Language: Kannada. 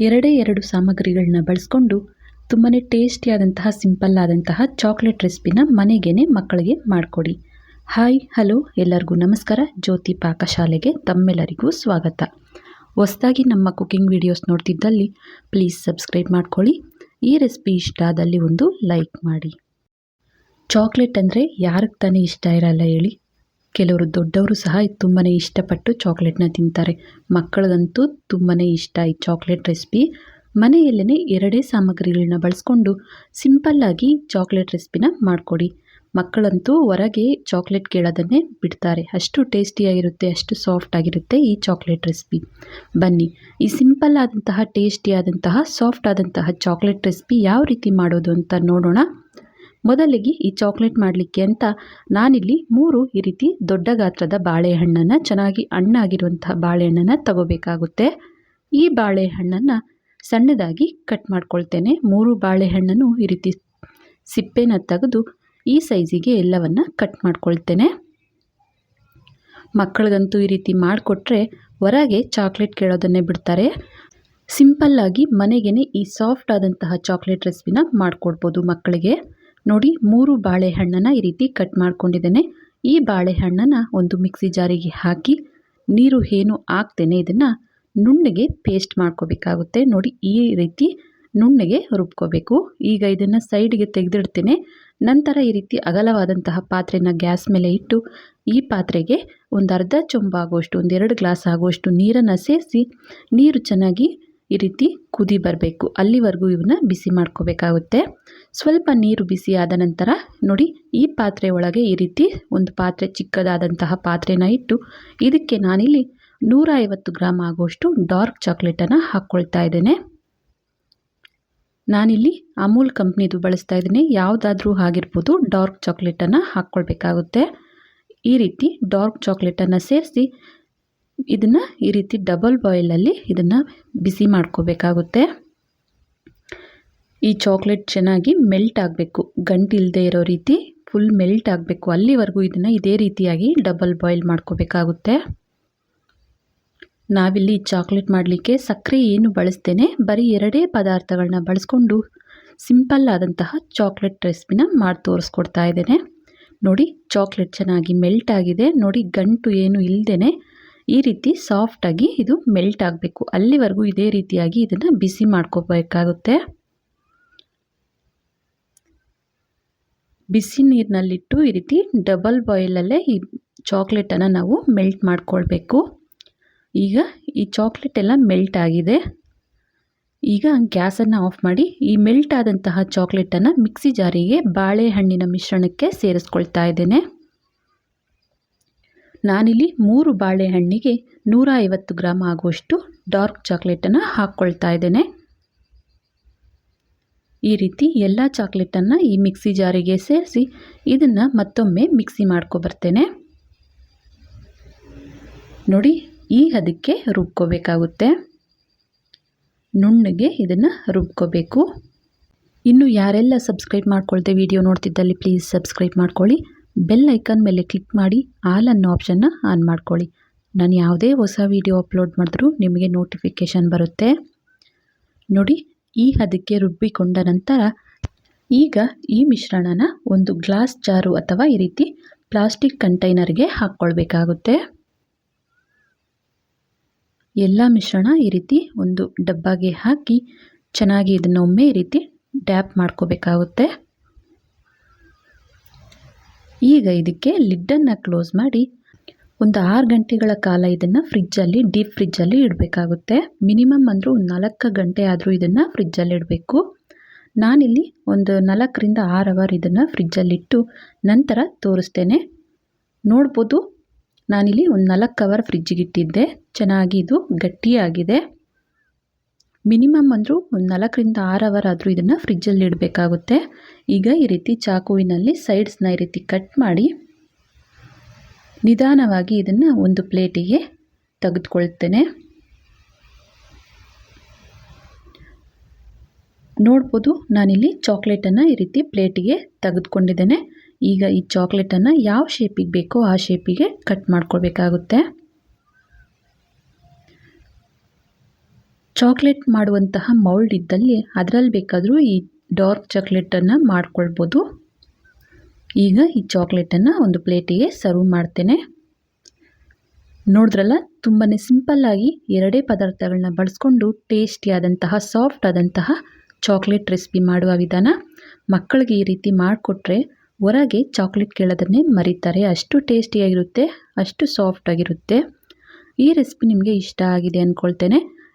ಎರಡೇ ಎರಡು ಸಾಮಗ್ರಿಗಳನ್ನ ಬಳಸ್ಕೊಂಡು ತುಂಬಾ ಟೇಸ್ಟಿಯಾದಂತಹ ಸಿಂಪಲ್ ಆದಂತಹ ಚಾಕ್ಲೇಟ್ ರೆಸಿಪಿನ ಮನೆಗೇನೆ ಮಕ್ಕಳಿಗೆ ಮಾಡಿಕೊಡಿ. ಹಾಯ್, ಹಲೋ, ಎಲ್ಲರಿಗೂ ನಮಸ್ಕಾರ. ಜ್ಯೋತಿ ಪಾಕಶಾಲೆಗೆ ತಮ್ಮೆಲ್ಲರಿಗೂ ಸ್ವಾಗತ. ಹೊಸದಾಗಿ ನಮ್ಮ ಕುಕಿಂಗ್ ವಿಡಿಯೋಸ್ ನೋಡ್ತಿದ್ದಲ್ಲಿ ಪ್ಲೀಸ್ ಸಬ್ಸ್ಕ್ರೈಬ್ ಮಾಡ್ಕೊಳ್ಳಿ. ಈ ರೆಸಿಪಿ ಇಷ್ಟ ಆದಲ್ಲಿ ಒಂದು ಲೈಕ್ ಮಾಡಿ. ಚಾಕ್ಲೇಟ್ ಅಂದರೆ ಯಾರಿಗೆ ತಾನೇ ಇಷ್ಟ ಇರಲ್ಲ ಹೇಳಿ. ಕೆಲವರು ದೊಡ್ಡವರು ಸಹ ತುಂಬಾ ಇಷ್ಟಪಟ್ಟು ಚಾಕ್ಲೇಟ್ನ ತಿಂತಾರೆ. ಮಕ್ಕಳಿಗಂತೂ ತುಂಬಾ ಇಷ್ಟ ಈ ಚಾಕ್ಲೇಟ್ ರೆಸಿಪಿ. ಮನೆಯಲ್ಲೇ ಎರಡೇ ಸಾಮಗ್ರಿಗಳನ್ನ ಬಳಸ್ಕೊಂಡು ಸಿಂಪಲ್ಲಾಗಿ ಚಾಕ್ಲೇಟ್ ರೆಸಿಪಿನ ಮಾಡಿಕೊಡಿ. ಮಕ್ಕಳಂತೂ ಹೊರಗೆ ಚಾಕ್ಲೇಟ್ ಕೇಳೋದನ್ನೇ ಬಿಡ್ತಾರೆ. ಅಷ್ಟು ಟೇಸ್ಟಿಯಾಗಿರುತ್ತೆ, ಅಷ್ಟು ಸಾಫ್ಟ್ ಆಗಿರುತ್ತೆ ಈ ಚಾಕ್ಲೇಟ್ ರೆಸಿಪಿ. ಬನ್ನಿ, ಈ ಸಿಂಪಲ್ ಆದಂತಹ, ಟೇಸ್ಟಿಯಾದಂತಹ, ಸಾಫ್ಟ್ ಆದಂತಹ ಚಾಕ್ಲೇಟ್ ರೆಸಿಪಿ ಯಾವ ರೀತಿ ಮಾಡೋದು ಅಂತ ನೋಡೋಣ. ಮೊದಲಿಗೆ ಈ ಚಾಕ್ಲೇಟ್ ಮಾಡಲಿಕ್ಕೆ ಅಂತ ನಾನಿಲ್ಲಿ ಮೂರು ಈ ರೀತಿ ದೊಡ್ಡ ಗಾತ್ರದ ಬಾಳೆಹಣ್ಣನ್ನು ಚೆನ್ನಾಗಿ ಹಣ್ಣಾಗಿರುವಂತಹ ಬಾಳೆಹಣ್ಣನ್ನು ತಗೋಬೇಕಾಗುತ್ತೆ. ಈ ಬಾಳೆಹಣ್ಣನ್ನು ಸಣ್ಣದಾಗಿ ಕಟ್ ಮಾಡ್ಕೊಳ್ತೇನೆ. ಮೂರು ಬಾಳೆಹಣ್ಣನ್ನು ಈ ರೀತಿ ಸಿಪ್ಪೆನ ತೆಗೆದು ಈ ಸೈಜಿಗೆ ಎಲ್ಲವನ್ನು ಕಟ್ ಮಾಡ್ಕೊಳ್ತೇನೆ. ಮಕ್ಕಳಿಗಂತೂ ಈ ರೀತಿ ಮಾಡಿಕೊಟ್ರೆ ಹೊರಗೆ ಚಾಕ್ಲೇಟ್ ಕೇಳೋದನ್ನೇ ಬಿಡ್ತಾರೆ. ಸಿಂಪಲ್ಲಾಗಿ ಮನೆಗೇ ಈ ಸಾಫ್ಟ್ ಆದಂತಹ ಚಾಕ್ಲೇಟ್ ರೆಸಿಪಿನ ಮಾಡಿಕೊಡ್ಬೋದು ಮಕ್ಕಳಿಗೆ. ನೋಡಿ, ಮೂರು ಬಾಳೆಹಣ್ಣನ್ನು ಈ ರೀತಿ ಕಟ್ ಮಾಡ್ಕೊಂಡಿದ್ದೇನೆ. ಈ ಬಾಳೆಹಣ್ಣನ್ನು ಒಂದು ಮಿಕ್ಸಿ ಜಾರಿಗೆ ಹಾಕಿ, ನೀರು ಏನು ಹಾಕ್ತೇನೆ ಇದನ್ನು ನುಣ್ಣಗೆ ಪೇಸ್ಟ್ ಮಾಡ್ಕೋಬೇಕಾಗುತ್ತೆ. ನೋಡಿ, ಈ ರೀತಿ ನುಣ್ಣಗೆ ರುಬ್ಕೋಬೇಕು. ಈಗ ಇದನ್ನು ಸೈಡ್ಗೆ ತೆಗೆದಿಡ್ತೇನೆ. ನಂತರ ಈ ರೀತಿ ಅಗಲವಾದಂತಹ ಪಾತ್ರೆನ ಗ್ಯಾಸ್ ಮೇಲೆ ಇಟ್ಟು, ಈ ಪಾತ್ರೆಗೆ ಒಂದು ಅರ್ಧ ಚೊಂಬಾಗುವಷ್ಟು, ಒಂದೆರಡು ಗ್ಲಾಸ್ ಆಗುವಷ್ಟು ನೀರನ್ನು ಸೇರಿಸಿ, ನೀರು ಚೆನ್ನಾಗಿ ಈ ರೀತಿ ಕುದಿ ಬರಬೇಕು. ಅಲ್ಲಿವರೆಗೂ ಇವನ್ನ ಬಿಸಿ ಮಾಡ್ಕೋಬೇಕಾಗುತ್ತೆ. ಸ್ವಲ್ಪ ನೀರು ಬಿಸಿ ಆದ ನಂತರ ನೋಡಿ ಈ ಪಾತ್ರೆ ಒಳಗೆ ಈ ರೀತಿ ಒಂದು ಪಾತ್ರೆ ಚಿಕ್ಕದಾದಂತಹ ಪಾತ್ರೆನ ಇಟ್ಟು ಇದಕ್ಕೆ ನಾನಿಲ್ಲಿ ನೂರ ಐವತ್ತು ಗ್ರಾಮ್ ಆಗುವಷ್ಟು ಡಾರ್ಕ್ ಚಾಕ್ಲೇಟನ್ನು ಹಾಕ್ಕೊಳ್ತಾ ಇದ್ದೇನೆ. ನಾನಿಲ್ಲಿ ಅಮೂಲ್ ಕಂಪ್ನಿದು ಬಳಸ್ತಾ ಇದ್ದೀನಿ. ಯಾವುದಾದ್ರೂ ಆಗಿರ್ಬೋದು ಡಾರ್ಕ್ ಚಾಕ್ಲೇಟನ್ನು ಹಾಕ್ಕೊಳ್ಬೇಕಾಗುತ್ತೆ ಈ ರೀತಿ ಡಾರ್ಕ್ ಚಾಕ್ಲೇಟನ್ನು ಸೇರಿಸಿ ಇದನ್ನು ಈ ರೀತಿ ಡಬಲ್ ಬಾಯ್ಲಲ್ಲಿ ಇದನ್ನು ಬಿಸಿ ಮಾಡ್ಕೋಬೇಕಾಗುತ್ತೆ. ಈ ಚಾಕ್ಲೇಟ್ ಚೆನ್ನಾಗಿ ಮೆಲ್ಟ್ ಆಗಬೇಕು. ಗಂಟಿಲ್ಲದೆ ಇರೋ ರೀತಿ ಫುಲ್ ಮೆಲ್ಟ್ ಆಗಬೇಕು. ಅಲ್ಲಿವರೆಗೂ ಇದನ್ನು ಇದೇ ರೀತಿಯಾಗಿ ಡಬಲ್ ಬಾಯ್ಲ್ ಮಾಡ್ಕೋಬೇಕಾಗುತ್ತೆ. ನಾವಿಲ್ಲಿ ಚಾಕ್ಲೇಟ್ ಮಾಡಲಿಕ್ಕೆ ಸಕ್ಕರೆ ಏನು ಬಳಸ್ತೇನೆ? ಬರೀ ಎರಡೇ ಪದಾರ್ಥಗಳನ್ನ ಬಳಸ್ಕೊಂಡು ಸಿಂಪಲ್ ಆದಂತಹ ಚಾಕ್ಲೇಟ್ ರೆಸಿಪಿನ ಮಾಡಿ ತೋರಿಸ್ಕೊಡ್ತಾ ಇದ್ದೇನೆ. ನೋಡಿ ಚಾಕ್ಲೇಟ್ ಚೆನ್ನಾಗಿ ಮೆಲ್ಟ್ ಆಗಿದೆ. ನೋಡಿ, ಗಂಟು ಏನು ಇಲ್ಲದೇ ಈ ರೀತಿ ಸಾಫ್ಟಾಗಿ ಇದು ಮೆಲ್ಟ್ ಆಗಬೇಕು. ಅಲ್ಲಿವರೆಗೂ ಇದೇ ರೀತಿಯಾಗಿ ಇದನ್ನು ಬಿಸಿ ಮಾಡ್ಕೋಬೇಕಾಗುತ್ತೆ. ಬಿಸಿ ನೀರಿನಲ್ಲಿಟ್ಟು ಈ ರೀತಿ ಡಬಲ್ ಬಾಯ್ಲಲ್ಲೇ ಈ ಚಾಕ್ಲೇಟನ್ನು ನಾವು ಮೆಲ್ಟ್ ಮಾಡ್ಕೊಳ್ಬೇಕು. ಈಗ ಈ ಚಾಕ್ಲೇಟ್ ಎಲ್ಲ ಮೆಲ್ಟ್ ಆಗಿದೆ. ಈಗ ಗ್ಯಾಸನ್ನು ಆಫ್ ಮಾಡಿ ಈ ಮೆಲ್ಟ್ ಆದಂತಹ ಚಾಕ್ಲೇಟನ್ನು ಮಿಕ್ಸಿ ಜಾರಿಗೆ ಬಾಳೆಹಣ್ಣಿನ ಮಿಶ್ರಣಕ್ಕೆ ಸೇರಿಸ್ಕೊಳ್ತಾ ಇದ್ದೇನೆ. ನಾನಿಲ್ಲಿ ಮೂರು ಬಾಳೆಹಣ್ಣಿಗೆ ನೂರ ಐವತ್ತು ಗ್ರಾಮ್ ಆಗುವಷ್ಟು ಡಾರ್ಕ್ ಚಾಕ್ಲೇಟನ್ನು ಹಾಕ್ಕೊಳ್ತಾ ಇದ್ದೇನೆ. ಈ ರೀತಿ ಎಲ್ಲ ಚಾಕ್ಲೇಟನ್ನು ಈ ಮಿಕ್ಸಿ ಜಾರಿಗೆ ಸೇರಿಸಿ ಇದನ್ನು ಮತ್ತೊಮ್ಮೆ ಮಿಕ್ಸಿ ಮಾಡ್ಕೊಬರ್ತೇನೆ ನೋಡಿ, ಈ ಹದಕ್ಕೆ ರುಬ್ಕೋಬೇಕಾಗುತ್ತೆ. ನುಣ್ಣಗೆ ಇದನ್ನು ರುಬ್ಕೋಬೇಕು. ಇನ್ನು ಯಾರೆಲ್ಲ ಸಬ್ಸ್ಕ್ರೈಬ್ ಮಾಡ್ಕೊಳ್ದೆ ವಿಡಿಯೋ ನೋಡ್ತಿದ್ದಲ್ಲಿ ಪ್ಲೀಸ್ ಸಬ್ಸ್ಕ್ರೈಬ್ ಮಾಡ್ಕೊಳ್ಳಿ. ಬೆಲ್ ಐಕನ್ ಮೇಲೆ ಕ್ಲಿಕ್ ಮಾಡಿ ಆಲ್ ಅನ್ನೋ ಆಪ್ಷನ್ನ ಆನ್ ಮಾಡ್ಕೊಳ್ಳಿ. ನಾನು ಯಾವುದೇ ಹೊಸ ವಿಡಿಯೋ ಅಪ್ಲೋಡ್ ಮಾಡಿದ್ರೂ ನಿಮಗೆ ನೋಟಿಫಿಕೇಷನ್ ಬರುತ್ತೆ. ನೋಡಿ, ಈ ಹದಕ್ಕೆ ರುಬ್ಬಿಕೊಂಡ ನಂತರ ಈಗ ಈ ಮಿಶ್ರಣನ ಒಂದು ಗ್ಲಾಸ್ ಜಾರು ಅಥವಾ ಈ ರೀತಿ ಪ್ಲಾಸ್ಟಿಕ್ ಕಂಟೈನರ್ಗೆ ಹಾಕ್ಕೊಳ್ಬೇಕಾಗುತ್ತೆ. ಎಲ್ಲ ಮಿಶ್ರಣ ಈ ರೀತಿ ಒಂದು ಡಬ್ಬಾಗೆ ಹಾಕಿ ಚೆನ್ನಾಗಿ ಇದನ್ನು ಒಮ್ಮೆ ಈ ರೀತಿ ಡ್ಯಾಪ್ ಮಾಡ್ಕೋಬೇಕಾಗುತ್ತೆ. ಈಗ ಇದಕ್ಕೆ ಲಿಡ್ಡನ್ನು ಕ್ಲೋಸ್ ಮಾಡಿ ಒಂದು ಆರು ಗಂಟೆಗಳ ಕಾಲ ಇದನ್ನು ಫ್ರಿಜ್ಜಲ್ಲಿ, ಡೀಪ್ ಫ್ರಿಜ್ಜಲ್ಲಿ ಇಡಬೇಕಾಗುತ್ತೆ. ಮಿನಿಮಮ್ ಅಂದರೂ ಒಂದು ನಾಲ್ಕು ಗಂಟೆ ಆದರೂ ಇದನ್ನು ಫ್ರಿಜ್ಜಲ್ಲಿ ಇಡಬೇಕು. ನಾನಿಲ್ಲಿ ಒಂದು ನಾಲ್ಕರಿಂದ ಆರು ಅವರ್ ಇದನ್ನು ಫ್ರಿಜ್ಜಲ್ಲಿಟ್ಟು ನಂತರ ತೋರಿಸ್ತೇನೆ. ನೋಡ್ಬೋದು, ನಾನಿಲ್ಲಿ ಒಂದು ನಾಲ್ಕು ಅವರ್ ಫ್ರಿಜ್ಜಿಗೆ ಇಟ್ಟಿದ್ದೆ. ಚೆನ್ನಾಗಿ ಇದು ಗಟ್ಟಿಯಾಗಿದೆ. ಮಿನಿಮಮ್ ಅಂದರೂ ಒಂದು ನಾಲ್ಕರಿಂದ ಆರು ಅವರ್ ಆದರೂ ಇದನ್ನು ಫ್ರಿಜ್ಜಲ್ಲಿ ಇಡಬೇಕಾಗುತ್ತೆ. ಈಗ ಈ ರೀತಿ ಚಾಕುವಿನಲ್ಲಿ ಸೈಡ್ಸ್ನ ಈ ರೀತಿ ಕಟ್ ಮಾಡಿ ನಿಧಾನವಾಗಿ ಇದನ್ನು ಒಂದು ಪ್ಲೇಟಿಗೆ ತೆಗೆದುಕೊಳ್ತೇನೆ. ನೋಡ್ಬೋದು ನಾನಿಲ್ಲಿ ಚಾಕ್ಲೇಟನ್ನು ಈ ರೀತಿ ಪ್ಲೇಟಿಗೆ ತೆಗೆದುಕೊಂಡಿದ್ದೇನೆ. ಈಗ ಈ ಚಾಕ್ಲೇಟನ್ನು ಯಾವ ಶೇಪಿಗೆ ಬೇಕೋ ಆ ಶೇಪಿಗೆ ಕಟ್ ಮಾಡ್ಕೊಳ್ಬೇಕಾಗುತ್ತೆ. ಚಾಕ್ಲೇಟ್ ಮಾಡುವಂತಹ ಮೌಲ್ಡ್ ಇದ್ದಲ್ಲಿ ಅದರಲ್ಲಿ ಬೇಕಾದರೂ ಈ ಡಾರ್ಕ್ ಚಾಕ್ಲೇಟನ್ನು ಮಾಡ್ಕೊಳ್ಬೋದು. ಈಗ ಈ ಚಾಕ್ಲೇಟನ್ನು ಒಂದು ಪ್ಲೇಟಿಗೆ ಸರ್ವ್ ಮಾಡ್ತೇನೆ. ನೋಡಿದ್ರಲ್ಲ ತುಂಬಾ ಸಿಂಪಲ್ಲಾಗಿ ಎರಡೇ ಪದಾರ್ಥಗಳನ್ನ ಬಳಸ್ಕೊಂಡು ಟೇಸ್ಟಿಯಾದಂತಹ, ಸಾಫ್ಟ್ ಆದಂತಹ ಚಾಕ್ಲೇಟ್ ರೆಸಿಪಿ ಮಾಡುವ ವಿಧಾನ. ಮಕ್ಕಳಿಗೆ ಈ ರೀತಿ ಮಾಡಿಕೊಟ್ರೆ ಹೊರಗೆ ಚಾಕ್ಲೇಟ್ ಕೇಳೋದನ್ನೇ ಮರೀತಾರೆ. ಅಷ್ಟು ಟೇಸ್ಟಿಯಾಗಿರುತ್ತೆ, ಅಷ್ಟು ಸಾಫ್ಟಾಗಿರುತ್ತೆ ಈ ರೆಸಿಪಿ ನಿಮಗೆ ಇಷ್ಟ ಆಗಿದೆ ಅಂದ್ಕೊಳ್ತೇನೆ